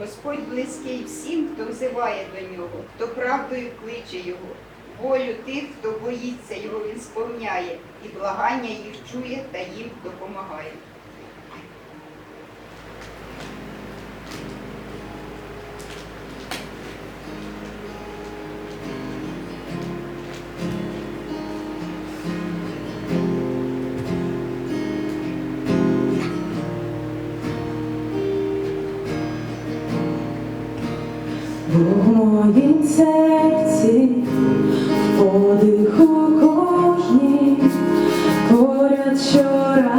Господь близький всім, хто взиває до нього, хто правдою кличе його. Волю тих, хто боїться його, він сповняє, і благання їх чує та їм допомагає. У моїм серці подиху кожній поряд щора.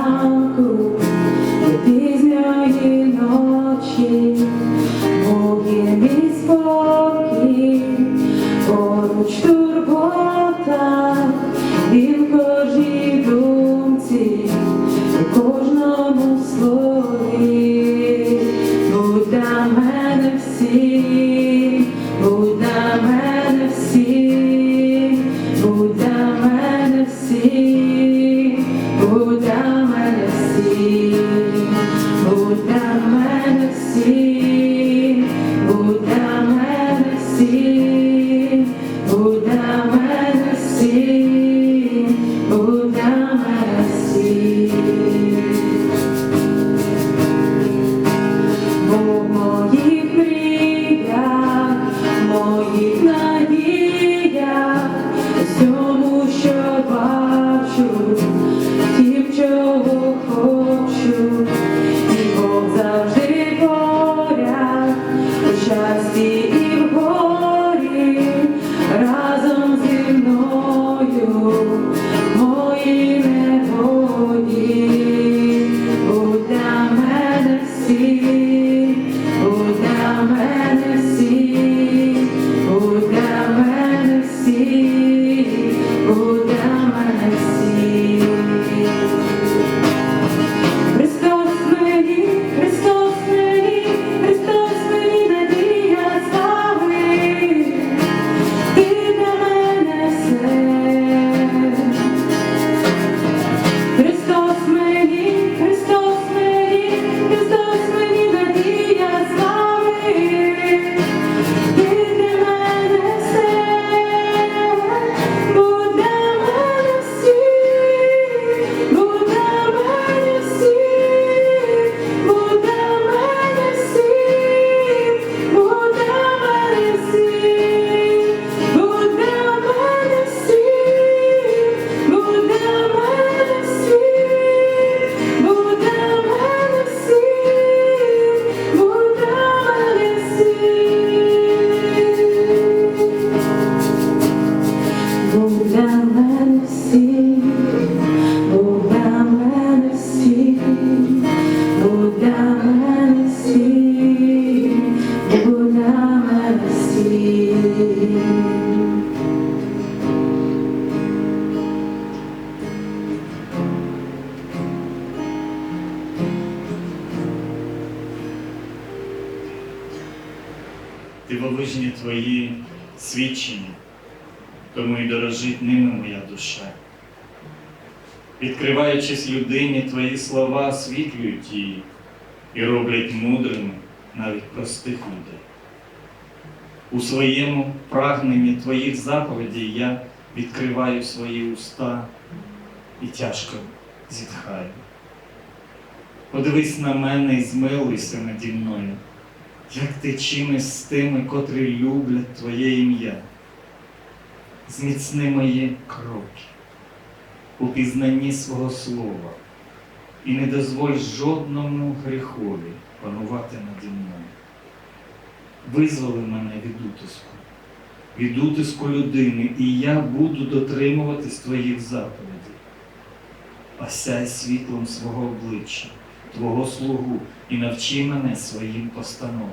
Дивовижні твої свідчення, тому і дорожить ними моя душа. Відкриваючись людині, твої слова освітлюють її і роблять мудрими навіть простих людей. У своєму прагненні твоїх заповідей я відкриваю свої уста і тяжко зітхаю. Подивись на мене і змилуйся наді мною, як ти чимось з тими, котрі люблять Твоє ім'я. Зміцни мої кроки у пізнанні свого слова і не дозволь жодному гріхові панувати наді мною. Визволи мене від утиску, від утиску людини, і я буду дотримуватись Твоїх заповідей. Осяй світлом свого обличчя, Твого слугу і навчи мене своїм постановам.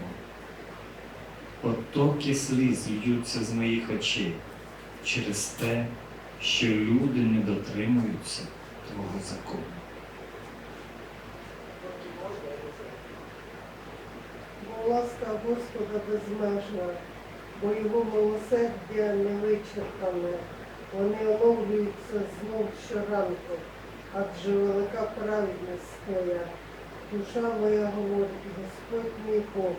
Потоки сліз льються з моїх очей через те, що люди не дотримуються Твого закону. Ласка Господа безмежна, бо його милосердя невичерпане. Вони оновлюються знов щоранку, адже велика праведність твоя. Душа моя говорить, Господь мій Бог,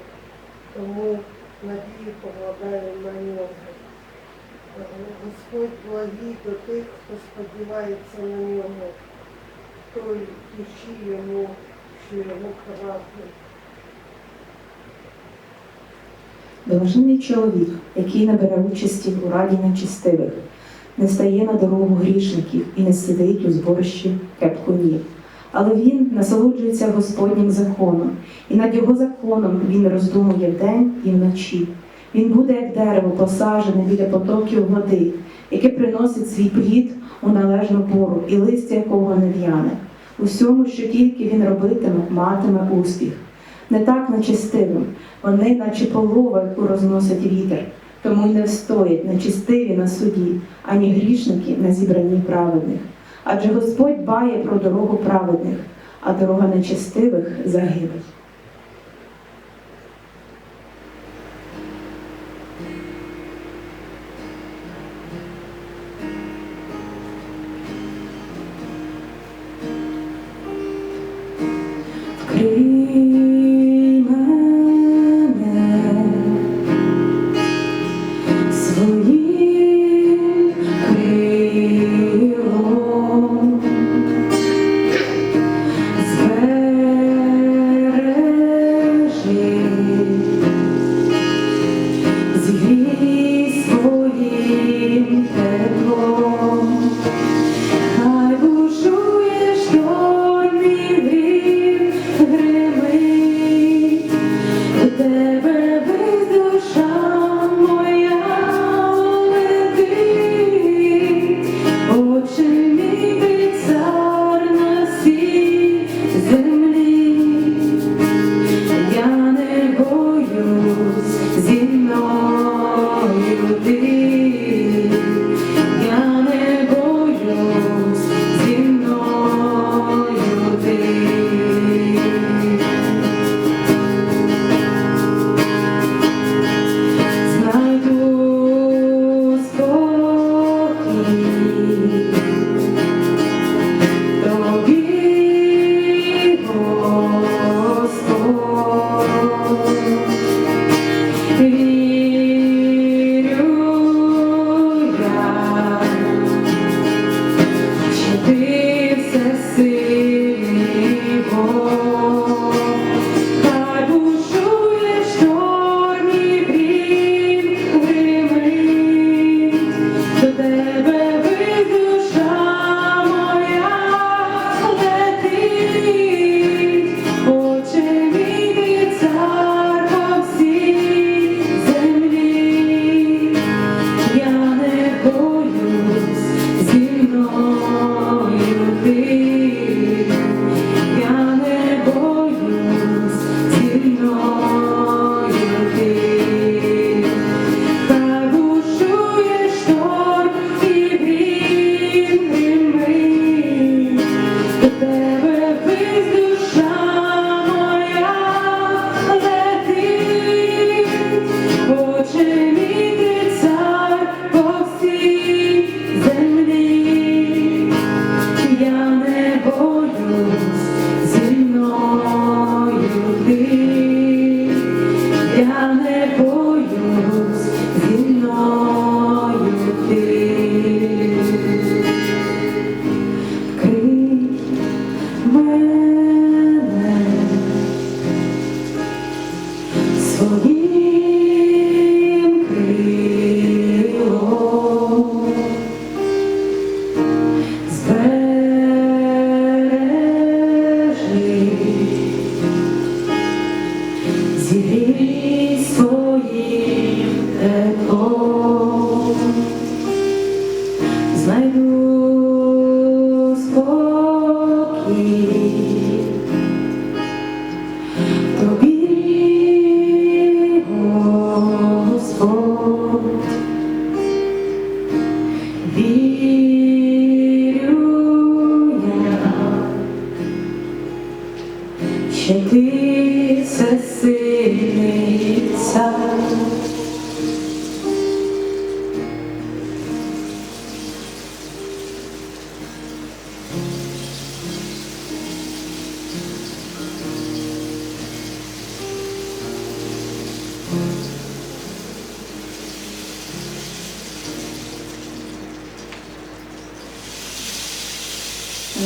тому надію покладаю на нього. Господь благий до тих, хто сподівається на нього, хто душі йому, що його прагне. Блажений чоловік, який не участі у раді нечистивих, не стає на дорогу грішників і не сидить у зборищі кепкунів. Але він насолоджується Господнім законом, і над його законом він роздумує вдень і вночі. Він буде як дерево, посаджене біля потоків води, яке приносить свій плід у належну пору, і листя якого не в'яне. Усьому, що тільки він робитиме, матиме успіх. Не так нечистивим, вони, наче полова, яку розносить вітер, тому й не встоять нечистиві на суді, ані грішники на зібранні праведних. Адже Господь дбає про дорогу праведних, а дорога нечистивих загибель.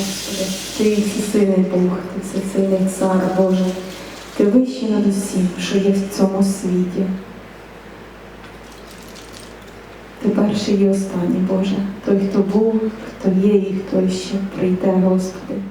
Господи. Ти всесильний Бог, ти всесильний цар Боже. Ти вищий над усім, що є в цьому світі. Ти перший і останній, Боже, той, хто був, хто є і хто ще прийде, Господи.